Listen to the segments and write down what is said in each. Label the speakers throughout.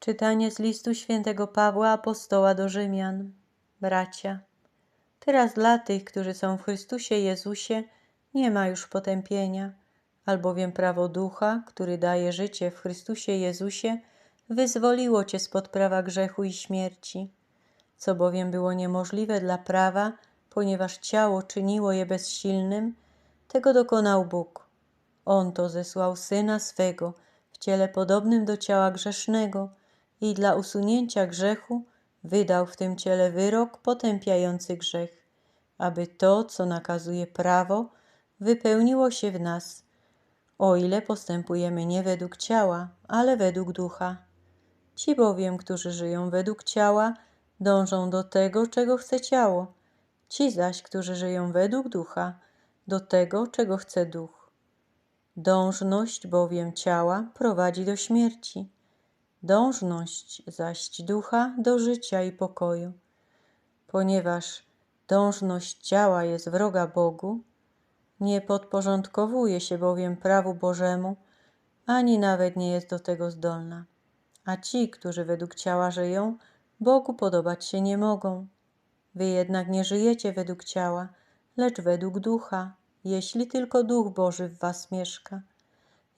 Speaker 1: Czytanie z listu świętego Pawła Apostoła do Rzymian. Bracia, teraz dla tych, którzy są w Chrystusie Jezusie, nie ma już potępienia, albowiem prawo ducha, który daje życie w Chrystusie Jezusie, wyzwoliło cię spod prawa grzechu i śmierci. Co bowiem było niemożliwe dla prawa, ponieważ ciało czyniło je bezsilnym, tego dokonał Bóg. On to zesłał Syna swego w ciele podobnym do ciała grzesznego i dla usunięcia grzechu wydał w tym ciele wyrok potępiający grzech, aby to, co nakazuje prawo, wypełniło się w nas, o ile postępujemy nie według ciała, ale według ducha. Ci bowiem, którzy żyją według ciała, dążą do tego, czego chce ciało, ci zaś, którzy żyją według ducha, do tego, czego chce duch. Dążność bowiem ciała prowadzi do śmierci, dążność zaś ducha do życia i pokoju. Ponieważ dążność ciała jest wroga Bogu, nie podporządkowuje się bowiem prawu Bożemu, ani nawet nie jest do tego zdolna. A ci, którzy według ciała żyją, Bogu podobać się nie mogą. Wy jednak nie żyjecie według ciała, lecz według ducha, jeśli tylko duch Boży w was mieszka.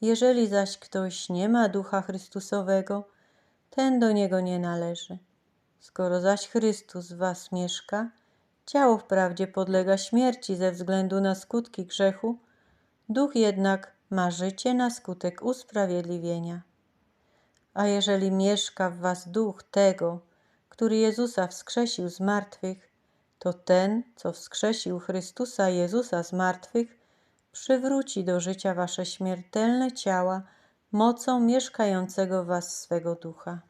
Speaker 1: Jeżeli zaś ktoś nie ma ducha Chrystusowego, ten do niego nie należy. Skoro zaś Chrystus w was mieszka, ciało wprawdzie podlega śmierci ze względu na skutki grzechu, duch jednak ma życie na skutek usprawiedliwienia. A jeżeli mieszka w was duch tego, który Jezusa wskrzesił z martwych, to ten, co wskrzesił Chrystusa Jezusa z martwych, przywróci do życia wasze śmiertelne ciała mocą mieszkającego w was swego ducha.